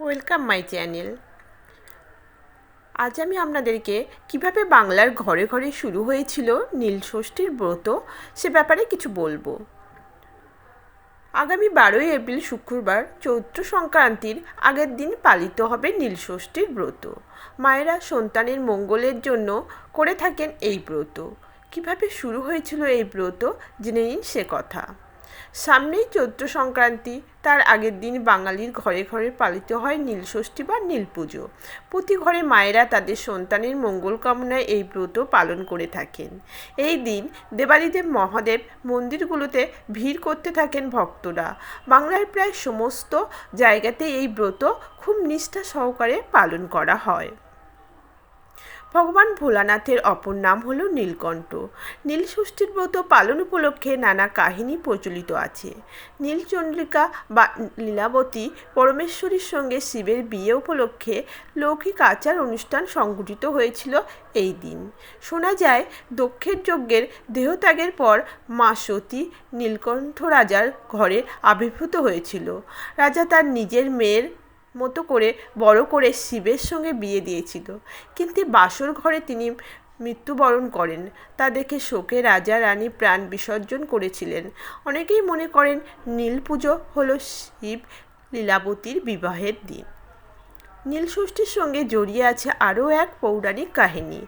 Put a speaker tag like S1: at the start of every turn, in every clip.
S1: Welcome my channel আজ আমি আপনাদেরকে কীভাবে বাংলার ঘরে ঘরে শুরু হয়েছিল নীলষষ্ঠীর ব্রত সে ব্যাপারে কিছু বলব। আগামী বারোই এপ্রিল শুক্রবার চৈত্র সংক্রান্তির আগের দিন পালিত হবে নীলষষ্ঠীর ব্রত। মায়েরা সন্তানের মঙ্গলের জন্য করে থাকেন এই ব্রত। কীভাবে শুরু হয়েছিল এই ব্রত? জেনে নিন সে কথা। সামনেই চৈত্র সংক্রান্তি। তার আগের দিন বাঙালির ঘরে ঘরে পালিত হয় নীলষষ্ঠী বা নীল পুজো। প্রতি ঘরে মায়েরা তাদের সন্তানের মঙ্গল কামনায় এই ব্রত পালন করে থাকেন। এই দিন দেবাদিদেব মহাদেব মন্দিরগুলোতে ভিড় করতে থাকেন ভক্তরা। বাংলার প্রায় সমস্ত জায়গাতে এই ব্রত খুব নিষ্ঠা সহকারে পালন করা হয়। ভগবান ভোলানাথের অপর নাম হল নীলকণ্ঠ। নীলষষ্ঠীর ব্রত পালন উপলক্ষে নানা কাহিনী প্রচলিত আছে। নীলচন্দ্রিকা বা লীলাবতী পরমেশ্বরীর সঙ্গে শিবের বিয়ে উপলক্ষে লৌকিক আচার অনুষ্ঠান সংঘটিত হয়েছিল এই দিন। শোনা যায়, দক্ষের যজ্ঞের দেহত্যাগের পর মা সতী নীলকণ্ঠ রাজার ঘরে আবির্ভূত হয়েছিল। রাজা তার নিজের মেয়ের মতো করে বড় করে শিবের সঙ্গে বিয়ে দিয়েছিল। কিন্তু বাসর ঘরে তিনি মৃত্যুবরণ করেন। তা দেখে শোকে রাজা রানী প্রাণ বিসর্জন করেছিলেন। অনেকেই মনে করেন নীল পুজো হল শিব লীলাবতীর বিবাহের দিন। নীলষষ্ঠীর সঙ্গে জড়িয়ে আছে আরও এক পৌরাণিক কাহিনী।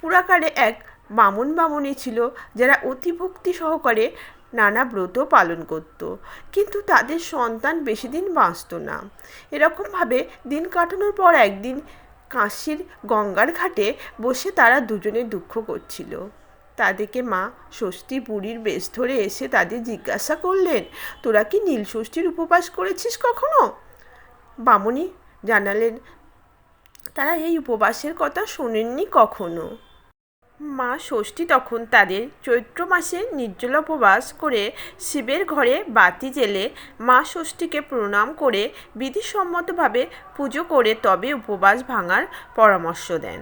S1: পুরাকালে এক বামন বামুনি ছিল যারা অতিভক্তি সহকারে নানা ব্রত পালন করত। কিন্তু তাদের সন্তান বেশি দিন বাঁচত না। এরকমভাবে দিন কাটানোর পর একদিন কাশির গঙ্গার ঘাটে বসে তারা দুজনে দুঃখ করছিল। তাদেরকে মা ষষ্ঠী বুড়ির বেশ ধরে এসে তাদের জিজ্ঞাসা করলেন, তোরা কি নীল ষষ্ঠীর উপবাস করেছিস কখনো? বামুনি জানালেন, তারা এই উপবাসের কথা শোনেননি কখনো। মা ষষ্ঠী তখন তাদের চৈত্র মাসে নির্জল উপবাস করে শিবের ঘরে বাতি জেলে মা ষষ্ঠীকে প্রণাম করে বিধিসম্মতভাবে পুজো করে তবে উপবাস ভাঙার পরামর্শ দেন।